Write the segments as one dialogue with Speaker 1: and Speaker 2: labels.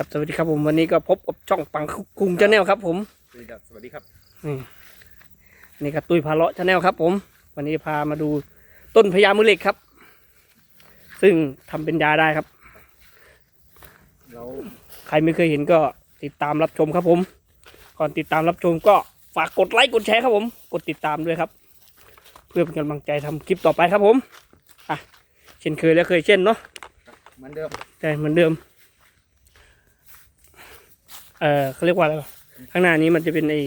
Speaker 1: ครับสวัสดีครับผมวันนี้ก็พบกับช่องปังคุงชาแนลครับ ผม
Speaker 2: สวัสดีครับสวัสดีครับ
Speaker 1: นี่นี่ก็ตุ้ยพาเลาะชาแนลครับ ผม วันนี้พามาดูต้นพญามือเหล็กครับ ซึ่งทำเป็นยาได้ครับ
Speaker 2: เรา
Speaker 1: ใครไม่เคยเห็นก็ติดตามรับชมครับผม ก่อนติดตามรับชมก็ฝากกดไลค์กดแชร์ครับผม กดติดตามด้วยครับ เพื่อเป็นกำลังใจทำคลิปต่อไปครับผมอะเช่นเคยแล้วเคยเช่นเนาะ
Speaker 2: เหมือนเดิม
Speaker 1: ใช่เหมือนเดิม เออเขาเรียกว่าอะไรวะข้างหน้านี้มันจะเป็นไอ้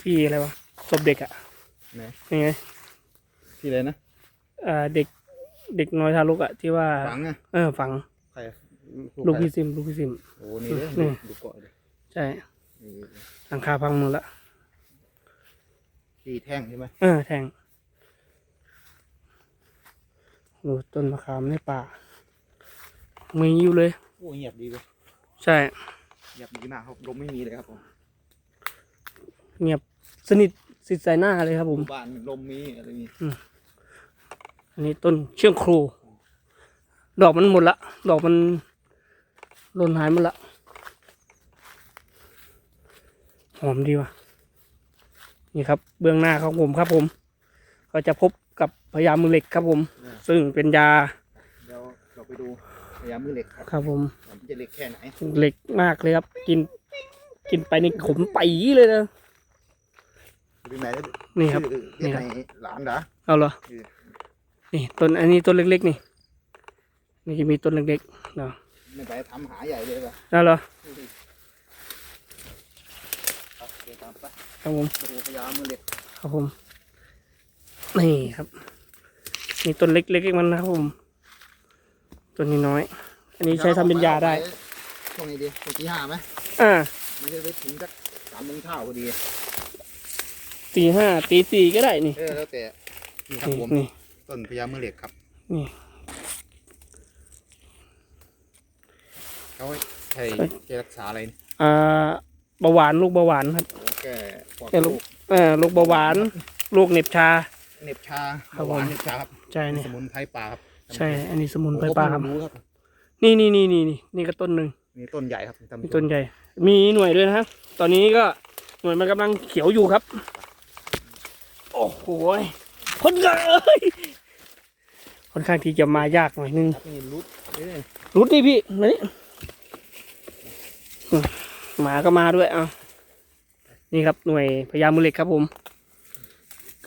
Speaker 1: ที่อะไรวะศพเด็กอะ
Speaker 2: ไหน
Speaker 1: ยังไง
Speaker 2: ที่เลยนะ
Speaker 1: เอ่อเด็กเด็กน้อยทารกอะที่ว่า
Speaker 2: ฝังอะ
Speaker 1: เออฝัง
Speaker 2: ใครอะ
Speaker 1: ลูก
Speaker 2: ใคร
Speaker 1: พี่ซิมลูกพี่ซิม
Speaker 2: โอ้นี่เลย
Speaker 1: นี่
Speaker 2: ดูเกาะเลย
Speaker 1: ใช่
Speaker 2: นี่
Speaker 1: หลังคาพังหมดละ
Speaker 2: ที่แท่งใช่ไหม
Speaker 1: เออแทงดูต้นมะขามในป่ามีอยู่เลย
Speaker 2: โอ้เงียบดีเลย
Speaker 1: ใช่
Speaker 2: เงียบดีมากครับลมไม่มีเลยครับผม
Speaker 1: เงียบสนิทสิทธิ์ใส่หน้าเลยครับผม
Speaker 2: บ้านลมมีอะไรมี
Speaker 1: อันนี้ต้นเชื่องครู ดอกมันหมดละ ดอกมันหล่นหายหมดละ หอมดีว่ะ นี่ครับ เบื้องหน้าของผมครับผม ก็จะพบกับพญามือเหล็กครับผม ซึ่งเป็นยา
Speaker 2: เดี๋ยวเราไปดู พยายามมือเหล็กครับ
Speaker 1: ครับผม
Speaker 2: มันจะเหล็กแค่ไหน
Speaker 1: เหล็กมากเลยครับ กิน กินไปในขมปีเลยนะ
Speaker 2: ดูไหนแล้ว
Speaker 1: นี่ครับ
Speaker 2: ชื่อ
Speaker 1: นี่
Speaker 2: เรียก
Speaker 1: ครับ
Speaker 2: ไหนหลานเหรอ
Speaker 1: เอาเหรอ
Speaker 2: เออ
Speaker 1: นี่ต้นอันนี้ต้นเล็กๆนี่นี่จะมีต้นเล็กๆเนาะ
Speaker 2: ไม่ไปทำหาใหญ่เลยป่ะ
Speaker 1: เอาเหรอ
Speaker 2: ครับเดี๋ยวตามไป
Speaker 1: ครับผม
Speaker 2: ดูพยายามมือเหล็ก
Speaker 1: ครับผมนี่ครับนี่ต้นเล็กๆมันนะครับผม ต้นนี้น้อย อันนี้ใช้ทำเป็นยาได้
Speaker 2: ช่วงนี้ดีช่วงที่ห้าไหม
Speaker 1: อ่า
Speaker 2: มันจะไปถึงสักสามโมงเช้าพอดี
Speaker 1: ตีห้าตีสี่ก็ได้นี่
Speaker 2: เออแล้วแต่นี่ครับ
Speaker 1: นี่
Speaker 2: ผม
Speaker 1: นี่
Speaker 2: ต้นพญามือเหล็กครับ
Speaker 1: นี่
Speaker 2: เขาใช้ใช้รักษาอะไรนี่
Speaker 1: อ่าเบาหวานลูกเบาหวานครับ
Speaker 2: โอ้แก่ปวด
Speaker 1: แก้ลูกเออลูกเบาหวานลูกเหน็บชา
Speaker 2: เหน็บชา
Speaker 1: ครับ
Speaker 2: เบาหวาน
Speaker 1: ผม
Speaker 2: เหน็บชาครับ
Speaker 1: ใช่นี่
Speaker 2: สมุนไพรป่าครับ
Speaker 1: ใช่ อันนี้สมุนไพร
Speaker 2: โอ้
Speaker 1: ป่าครับ
Speaker 2: ผมรู้ครับ
Speaker 1: นี่นี่นี่นี่นี่นี่ก็ต้นหนึ่ง
Speaker 2: นี่ต้นใหญ่ครับท่าน
Speaker 1: นี่
Speaker 2: ผู้ช
Speaker 1: ต้น
Speaker 2: ม
Speaker 1: ใหญ่ มีหน่วยด้วยนะครับตอนนี้ก็หน่วยมันกำลังเขียวอยู่ครับ โอ้โหคนเอ้ยค่อนข้างที่จะมายากหน่อยนึง
Speaker 2: ครับนี่รุดเอ้ย
Speaker 1: รุดดิพี่มานี่อืมหมาก็มาด้วยอะนี่ครับหน่วยพญามือเหล็กครับผม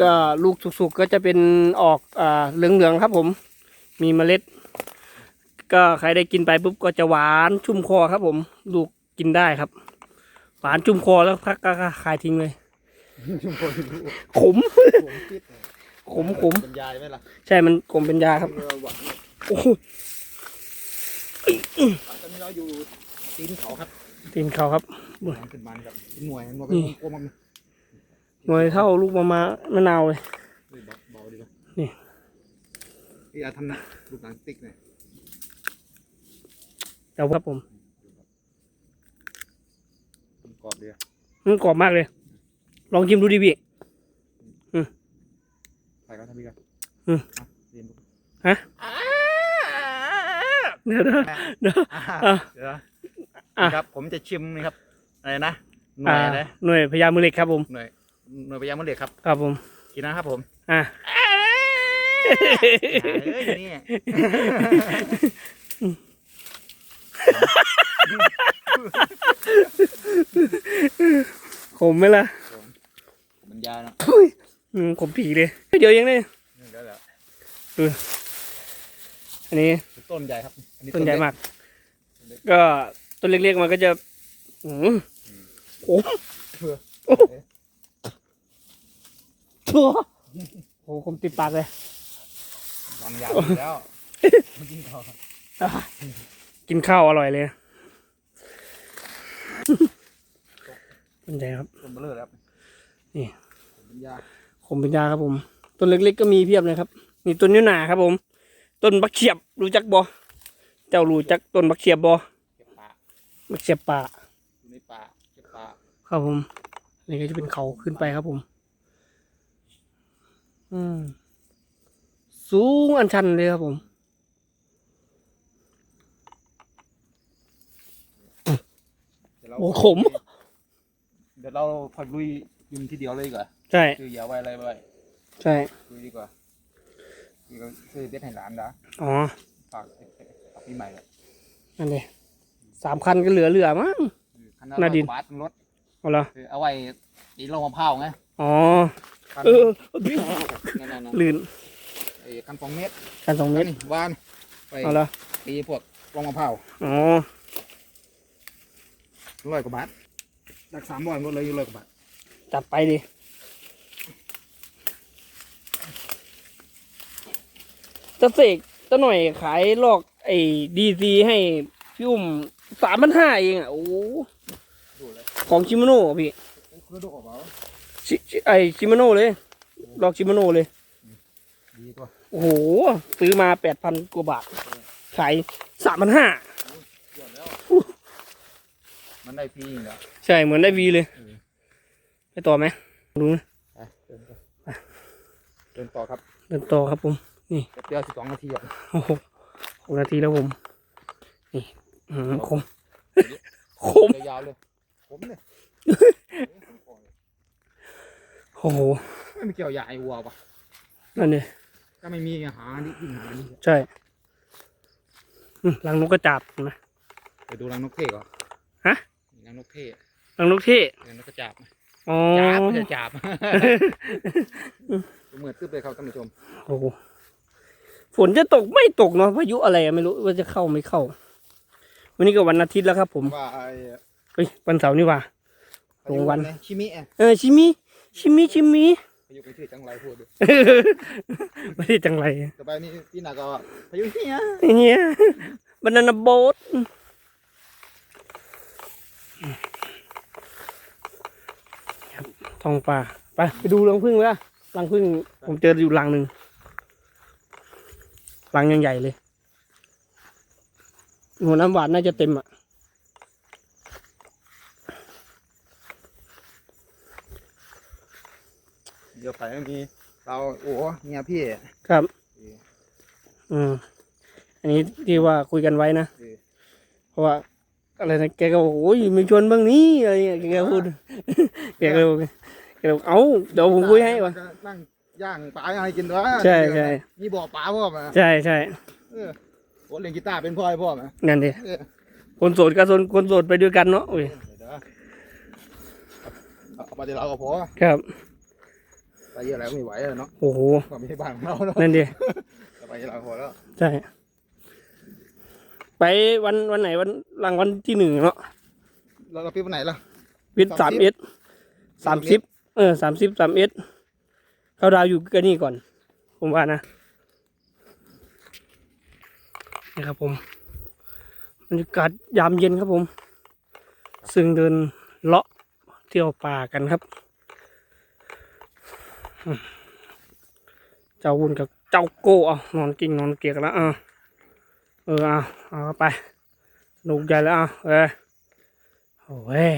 Speaker 1: ก็ลูกสุกๆก็จะเป็นออกอ่าเหลืองๆครับผม มีเมล็ด ก็ใครได้กินไปปุ๊บก็จะหวานชุ่มคอครับ ผมลูกกินได้ครับ หวานชุ่มคอแล้วพักก็คายทิ้งเลย
Speaker 2: ชุมพลรู้
Speaker 1: ขม
Speaker 2: ผมคิด
Speaker 1: ขมขม
Speaker 2: เป็นยายไหมล่ะ
Speaker 1: ใช่มันขมเป็นยาครับ
Speaker 2: เออหวานเนี่ย
Speaker 1: โอ้โห
Speaker 2: ตอนนี้เราอยู่ตีนเขาครับ
Speaker 1: ตีนเขาครับ
Speaker 2: หวานขึ้นมันครับหน่วยหน่วย
Speaker 1: นี่
Speaker 2: เป็นกลมๆมัน
Speaker 1: หน่วยเท่าลูกมะมามะนาวเลย
Speaker 2: เฮ้ยเบาๆดีกว่า
Speaker 1: นี่
Speaker 2: พี่อาทำนะลูกหนังติ๊กหน่อย
Speaker 1: เดี๋ยวครับผม
Speaker 2: กรอบดีอะ
Speaker 1: อืมกรอบมากเลย ลองชิมดูดิพี่
Speaker 2: ใครก็ทำพี่กัน
Speaker 1: อืม
Speaker 2: อะเรียนดู
Speaker 1: เดี๋ยวนะเดี๋ยวอะ
Speaker 2: เดี๋ยวนะ
Speaker 1: อะ
Speaker 2: ครับผมจะชิมนี่ครับอะไรนะหน่
Speaker 1: อ่า
Speaker 2: วยอะไร
Speaker 1: หน่วยพญามือเหล็กครับผม
Speaker 2: หน่วยหน่วยพยายามมะเหล็กครับ
Speaker 1: ครับผม
Speaker 2: กินนะครับผม
Speaker 1: อะ
Speaker 2: เอ้ยนี่
Speaker 1: ขมไหมล่ะ
Speaker 2: มันยาเนาะ
Speaker 1: อืมขมผีเลยเดี๋ยวยังเนี่ย
Speaker 2: ดี๋ยวแล้ว
Speaker 1: อันนี้
Speaker 2: ต้นใหญ่ครับอั
Speaker 1: ต้นใหญ่มาก ก็ต้นเล็กๆมันก็จะอืมโอ้โอ้โหโอ้โหคมติดปากเลย
Speaker 2: วางยาอยู่แล้วมันกินเขาครับ
Speaker 1: อะกินข้าวอร่อยเลยต้นใหญ่ครับ
Speaker 2: ต้นเบลอแล้ว
Speaker 1: นี่
Speaker 2: เป็นยา
Speaker 1: ขมเป็นยาครับผม ต้นเล็กๆก็มีเพียบเลยครับ นี่ต้นนิ้วหนาครับผม ต้นบักเขียบรู้จักบอเจ้ารู้จักต้นบักเขียบบอ
Speaker 2: เก็บป่า
Speaker 1: บักเขียบป่า
Speaker 2: อยู่ในป่าเก็บป่า
Speaker 1: ครับผม นี่ก็จะเป็นเขาขึ้นไปครับผม อืม สูงอันชันเลยครับผม
Speaker 2: เรา
Speaker 1: โอ้ขม
Speaker 2: เดี๋ยวเราพอดลุยยิงทีเดียวเลยดีกว่า
Speaker 1: ใช่
Speaker 2: คืออย่าไว้อะไรไว้
Speaker 1: ใช่
Speaker 2: ลุยดีกว่านี่ก็ซื้อเด็ดให้หลานนะ
Speaker 1: อ๋อ
Speaker 2: ฝากฝากพี่ใหม่เลย
Speaker 1: นั่นเลยสามคันก็เหลือเหลือมั้ง
Speaker 2: คันละ
Speaker 1: หน้าดิน
Speaker 2: บาทรถ
Speaker 1: เอาละ
Speaker 2: คือเอาไว้ตีลงมะพร้าวไง
Speaker 1: อ๋อ
Speaker 2: คัน
Speaker 1: เออ
Speaker 2: นั่นๆ
Speaker 1: ลื่น
Speaker 2: ๆ ไอ้คันสองเมตร
Speaker 1: กันสองเมตร
Speaker 2: นี่วานไป
Speaker 1: เอาละ
Speaker 2: ตีพวกลงมะพร้าว
Speaker 1: อ๋อ
Speaker 2: ร้อยกว่าบาทดักสามร้อยหมดเลยอยู่ร้อยกว่าบาท
Speaker 1: จัดไปดิจะเสกจะหน่อยขายลอกไอ้ดีซีให้พี่อุ้มสามพันห้าเองอะโอ้
Speaker 2: ดูเลย
Speaker 1: ของชิมโน่พี่
Speaker 2: คือดูออกเปล่า
Speaker 1: ชิชิไอชิมโน่เลยลอกชิมโน่เลย
Speaker 2: ดีตัว
Speaker 1: โอ้โห ซื้อมาแปดพันกว่าบาท ขายสามพันห้า
Speaker 2: ยอดแล้วมันได้ฟรีเหรอ
Speaker 1: ใช่เหมือนได้วีเลย
Speaker 2: เออ
Speaker 1: ไปต่อไหมดูนะ
Speaker 2: ไปเดินต่อเดินต่อครับ
Speaker 1: เดินต่อครับผม
Speaker 2: แป๊บเดียวสิบสองนาทีอะ
Speaker 1: โอ้โหหกนาทีแล้วผม นี่อืมคม คม
Speaker 2: ยาวๆเลยผมเนี่ย
Speaker 1: โอ้โห
Speaker 2: ไม่มีเกี่ยวใหญ่วัวปะ
Speaker 1: นั่นเลย
Speaker 2: ก็ไม่มีหาดิยิ่งหาดิ
Speaker 1: ใช่อืมรังนกกระจาบนะ
Speaker 2: ไปดูรังนกเท่ก่อน
Speaker 1: ฮะ
Speaker 2: รังนกเท่
Speaker 1: รังนกเท่
Speaker 2: รังนกกระจาบ
Speaker 1: อ๋อ
Speaker 2: จาบไม่ใช่จาบเหมือนตึ๊บเลยครับท่านผู้ชม
Speaker 1: โอ้โหฝนจะตกไม่ตกเนาะพายุอะไรอะไม่รู้ว่าจะเข้าไม่เข้า วันนี้ก็วันอาทิตย์แล้วครับ ผม
Speaker 2: ว่าไอ้
Speaker 1: เฮ้ยวันเสาร์นี่หว่าตรงวัน
Speaker 2: ชิมิเอะ
Speaker 1: เออชิมิชิมิชิมิ
Speaker 2: พา ยุเป็นชื่อจังไรพูดด้วย
Speaker 1: ไม่ได้จังไร
Speaker 2: ต่อไปนี่พี่นาก็พายุเฮีย
Speaker 1: เนี่ยบานานาโบ๊ททองป่าไปไปดูรังพึ่งแล้วรังพึ่งผมเจออยู่รังหนึ่งรังยังใหญ่เลยหัวน้ำหวานน่าจะเต็มอะ
Speaker 2: เดี๋ยวไปเมื่อกี้เราโอ้เมียพี่
Speaker 1: ครับ
Speaker 2: เออ
Speaker 1: อืมอันนี้ที่ว่าคุยกันไว้นะ
Speaker 2: เออ
Speaker 1: เพราะว่าอะไรนะแกก็บอกโอ้ยไม่ชวนบ้างนี้อะไรเงี้ยแกก็พูดแกก็เลยบอกแกก็บอกเอ้าเดี๋ยวผมคุยให้วะ
Speaker 2: นั่งย่างปลาอะไรกินด้วย
Speaker 1: ใช่ใช่
Speaker 2: มีบ่อปลาพ่อมา
Speaker 1: ใช่ใช่
Speaker 2: เออโอ้เล่นกีตาร์เป็นพ่อให้พ่อมา
Speaker 1: นั่นดิ
Speaker 2: เออ
Speaker 1: คนโสดกับคนคนโสดไปด้วยกันเนาะอุ้ย
Speaker 2: เดี๋ยวเอาไปเดี๋ยวเราก็พอ
Speaker 1: ครับ
Speaker 2: ไปเยอะแล้วไม่ไหวแล้วเนาะ
Speaker 1: โอ้โห
Speaker 2: ก็ไม่ใช่บ้านของเราเนาะ
Speaker 1: นั่นดิ
Speaker 2: ไปเดี๋ยวเราพอแล้ว
Speaker 1: ใช่ไปวันวันไหนวันหลังวันที่หนึ่งเนาะ
Speaker 2: เราเราไปวันไหนล่ะ
Speaker 1: วิทสามเอสสามสิบเออสามสิบสามเอสเขาดาวอยู่กันนี่ก่อน ผมว่านะนี่ครับผมบรรยากาศยามเย็นครับผม ซึ่งเดินเลาะเที่ยวป่ากันครับอืม เจ้าวุ่นกับเจ้าโก้เอานอนกิ่งนอนเกียกแล้วอะเออเอาเอาเข้าไปสนุกใหญ่แล้วอะเออโอ้ย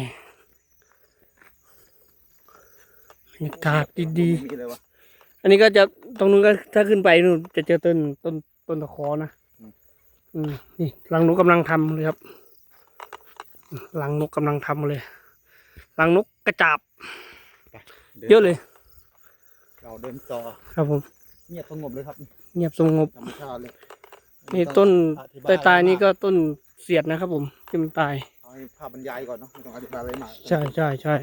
Speaker 1: บรรยากาศดี
Speaker 2: มีเลยวะ
Speaker 1: ๆอันนี้ก็จะตรงนู้นก็ถ้าขึ้นไปนู่นจะเจอต้นต้นต้นตะคอนะอืมนี่รังนกกำลังทำเลยครับอืมรังนกกำลังทำเลยรังนกกระจาบเยอะเลย
Speaker 2: เราเดินต่อ
Speaker 1: ครับผม
Speaker 2: เงียบสงบเลยครับ
Speaker 1: เงียบสงบ
Speaker 2: ธรรมชาติเลย
Speaker 1: นี่ต้น
Speaker 2: อธิบ
Speaker 1: ตายตายๆนี่ก็ต้นเสียดนะครับ ผมที่มันตาย
Speaker 2: เอาให้ภาพบรรยายก่อนเนาะไม่ต้องอธิบายอะไรมาก
Speaker 1: ใช่ใช่ใช่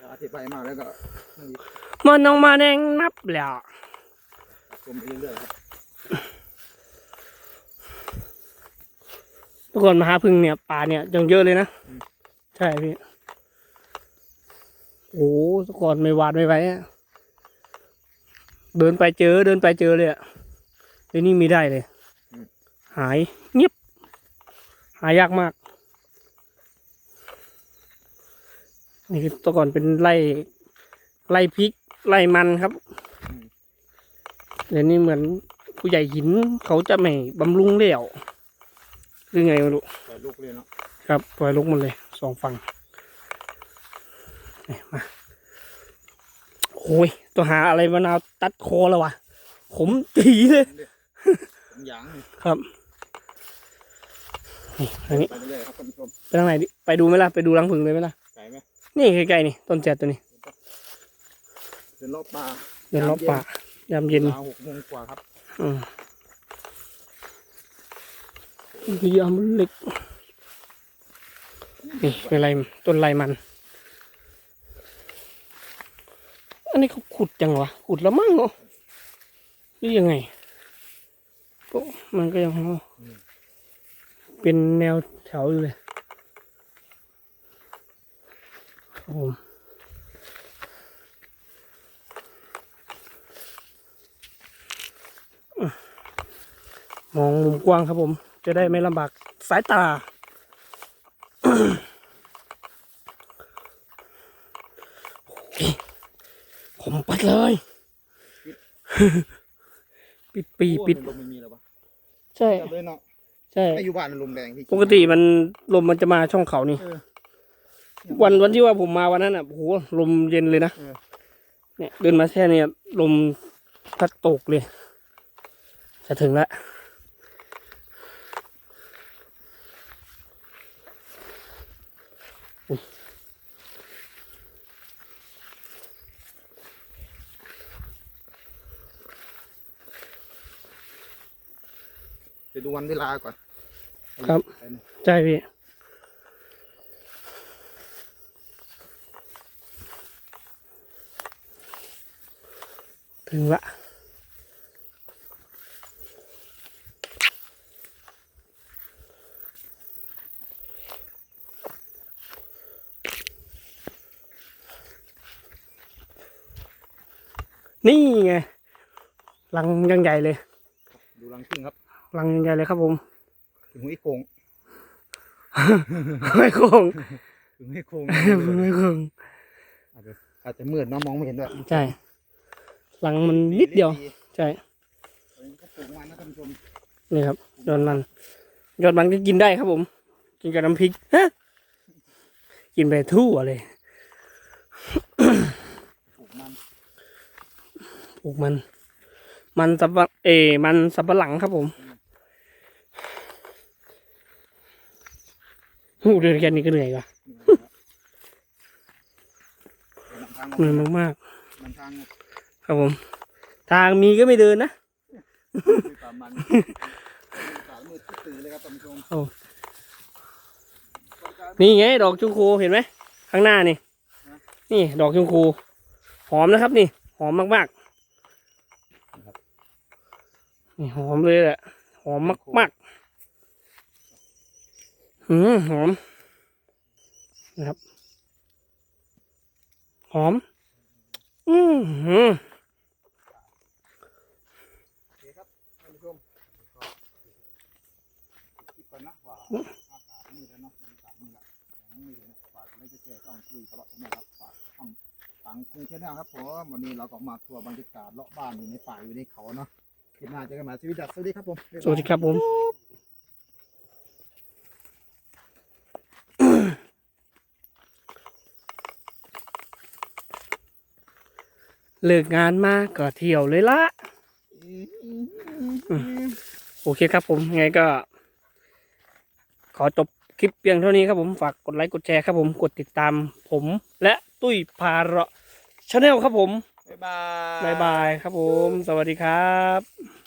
Speaker 2: ถ้าอธิบายมากแล้วก็
Speaker 1: มันน้องมาแดงนับแล้ว
Speaker 2: ชมไปเรื่อยๆครับ
Speaker 1: ทุกคนมาหาพึ่งเนี่ยป่าเนี่ยยังเยอะเลยนะใช่พี่โอ้ทุกคนไม่หวาดไม่ไหวอะ เดินไปเจอเดินไปเจอเลยอะเดี๋ยวนี้มีได้เลย หายเงียบหายากมาก นี่คือตัวก่อนเป็นไร่ไร่พริกไร่มันครับเดี๋ยวนี้เหมือนผู้ใหญ่หินเขาจะไม่บำรุงแล้วหรือไงไม่รู้
Speaker 2: ปล่อยลูกเลยเนาะ
Speaker 1: ครับปล่อยลกหมดเลยสองฝั่งนี่มาโอ้ย ตัวหาอะไรมานาวตัดคอแล้ววะขมจีเลย
Speaker 2: ผมหยางนี่
Speaker 1: ครับนี่ทางนี้
Speaker 2: ไปเรื่อยๆครับท่านผู้ชม
Speaker 1: ไปทางไหนดิไปดูไหมล่ะไปดูรังผึ่งเลยไหมล่ะ
Speaker 2: ไกลไหม
Speaker 1: นี่ใกล้ๆนี่ต้นแจดตัวนี้
Speaker 2: เดินรอบป่า
Speaker 1: เดินรอบป่ายามเย็น
Speaker 2: ราวหกโมงกว่าครับ
Speaker 1: อืมพยายามเล็กนี่เป็นไรต้นไรมัน อันนี้เขาขุดจังวะขุดแล้วมั้งเนาะหรือยังไงก็มันก็ยังเป็นแนวแถวอยู่เลยครับผมมองมุมกว้างครับผม จะได้ไม่ลำบากสายตา มปัดเลย ปิดปีปิด
Speaker 2: ลมไม่มีแล้วปะ
Speaker 1: ใช่
Speaker 2: จับเลยเนาะ
Speaker 1: ใช่
Speaker 2: ไม่อยู่บ้านลมแรงพี่
Speaker 1: ปกติมันลมมันจะมาช่องเขานี่
Speaker 2: เออ
Speaker 1: วันวันที่ว่าผมมาวันนั้นอะโอ้โหลมเย็นเลยนะ
Speaker 2: เออ
Speaker 1: เนี่ยเดินมาแค่เนี่ยลมพัดตกเลย จะถึงแล้ว
Speaker 2: เดี๋ยวดูวันเวลาก่อน
Speaker 1: ครับ
Speaker 2: ไปเนี่ย
Speaker 1: ใช่พี่ถึงละนี่ไงรังยังใหญ่เลย
Speaker 2: ดูรังพึ่งครับ
Speaker 1: รังยังใหญ่เลยครับผม
Speaker 2: ถึงหัวไอ้โคง
Speaker 1: ไม่โกง
Speaker 2: ถึงหัวไอ้โคง
Speaker 1: ไม่โกง
Speaker 2: อาจจะอาจจะมืดเนาะมองไม่เห็นด้วย
Speaker 1: ใช่รังมันนิดเดียว ใช่
Speaker 2: อันนี้ก็ปลูกมันนะท่านผู้ชม
Speaker 1: นี่ครับยอดมันยอดมันก็กินได้ครับผม กินกับน้ำพริกฮะกินไปทั่วเลย
Speaker 2: ปลูกมัน
Speaker 1: ปลูกมัน มันสับปะเออมันสับปะหลังครับผม หูเดินแค่นี้ก็เหนื่อยว่ะ
Speaker 2: เหนื่อยครับ
Speaker 1: เหนื่อยมาก
Speaker 2: มันทาง
Speaker 1: ๆครับผม ทางมีก็ไม่เดินนะ
Speaker 2: คือป่ามันป่ามืดตื่นเลยครับท่านผู้ชม
Speaker 1: โอ้นี่ไง ดอกชมพูเห็นไหมข้างหน้านี่ นี่ ดอกชมพูหอมนะครับ นี่ หอมมากๆนี่หอมเลยแหละหอมมากๆ หืมหอมนะครับ หอม อืมหืม
Speaker 2: โอเคครับท่านผู้ชมก็คิดก่อนนะว่าอากาศมืดแล้วเนาะมันอากาศมืดละยังเห็นฝาไม่จะแจ้ช่องคุยตลอดนะครับฝากช่องคุยชแนลครับผมวันนี้เราก็มาทัวร์บรรยากาศเลาะบ้านอยู่ในป่าอยู่ในเขาเนาะคลิปหน้าเจอกันใหม่ชีวิตดัสสวัสดีครับผม
Speaker 1: สวัสดีครับผม เลิกงานมาก็เที่ยวเลยละโอเคครับผมยังไงก็ ขอจบคลิปเพียงเท่านี้ครับผมฝากกดไลค์กดแชร์ครับผมกดติดตามผมและตุ้ยพาเราชาแนลครับผม
Speaker 2: บ๊ายบาย
Speaker 1: บายบายครับผม สวัสดีครับ